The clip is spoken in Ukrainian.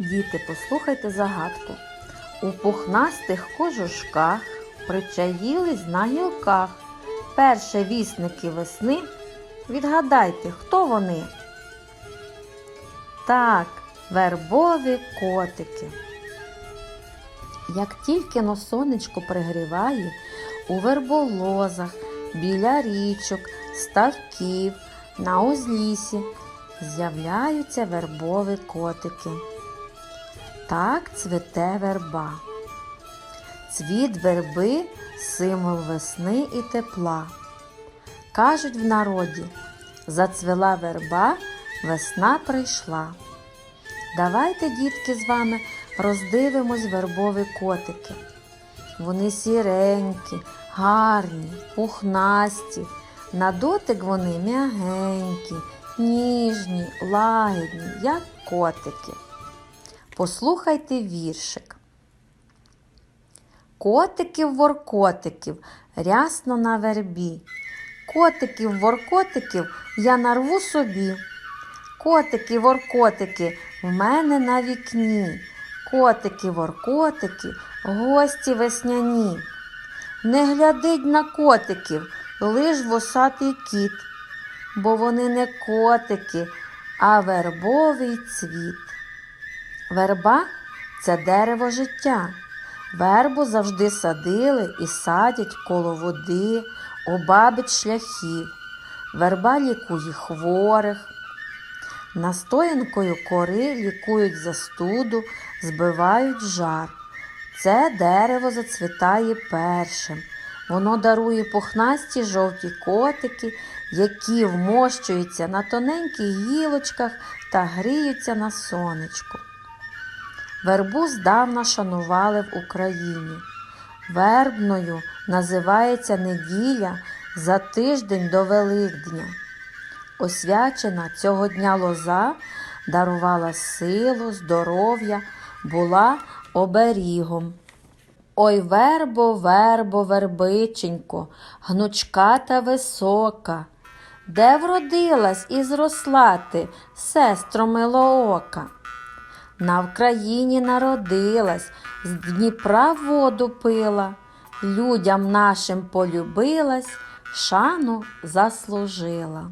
Діти, послухайте загадку. У пухнастих кожушках причаїлись на гілках. Перші вісники весни. Відгадайте, хто вони? Так, вербові котики. Як тільки но сонечко пригріває, у верболозах, біля річок, ставків, на узлісі з'являються вербові котики. Так цвете верба. Цвіт верби символ весни і тепла. Кажуть в народі, зацвела верба, весна прийшла. Давайте, дітки, з вами роздивимось вербові котики. Вони сіренькі, гарні, пухнасті. На дотик вони м'ягенькі, ніжні, лагідні, як котики. Послухайте віршик. Котиків воркотиків рясно на вербі. Котиків воркотиків я нарву собі. Котики воркотики в мене на вікні. Котики воркотики, гості весняні. Не глядить на котиків, лиш восатий кіт, бо вони не котики, а вербовий цвіт. Верба це дерево життя. Вербу завжди садили і садять коло води, обабить шляхів. Верба лікує хворих. Настоянкою кори лікують застуду, збивають жар. Це дерево зацвітає першим. Воно дарує пухнасті жовті котики, які вмощуються на тоненьких гілочках та гріються на сонечку. Вербу здавна шанували в Україні. Вербною називається неділя за тиждень до Великдня. Освячена цього дня лоза дарувала силу, здоров'я, була оберігом. Ой, вербо, вербо, вербиченько, гнучка та висока, де вродилась і зросла ти, сестро милоока? На Вкраїні народилась, з Дніпра воду пила, людям нашим полюбилась, шану заслужила.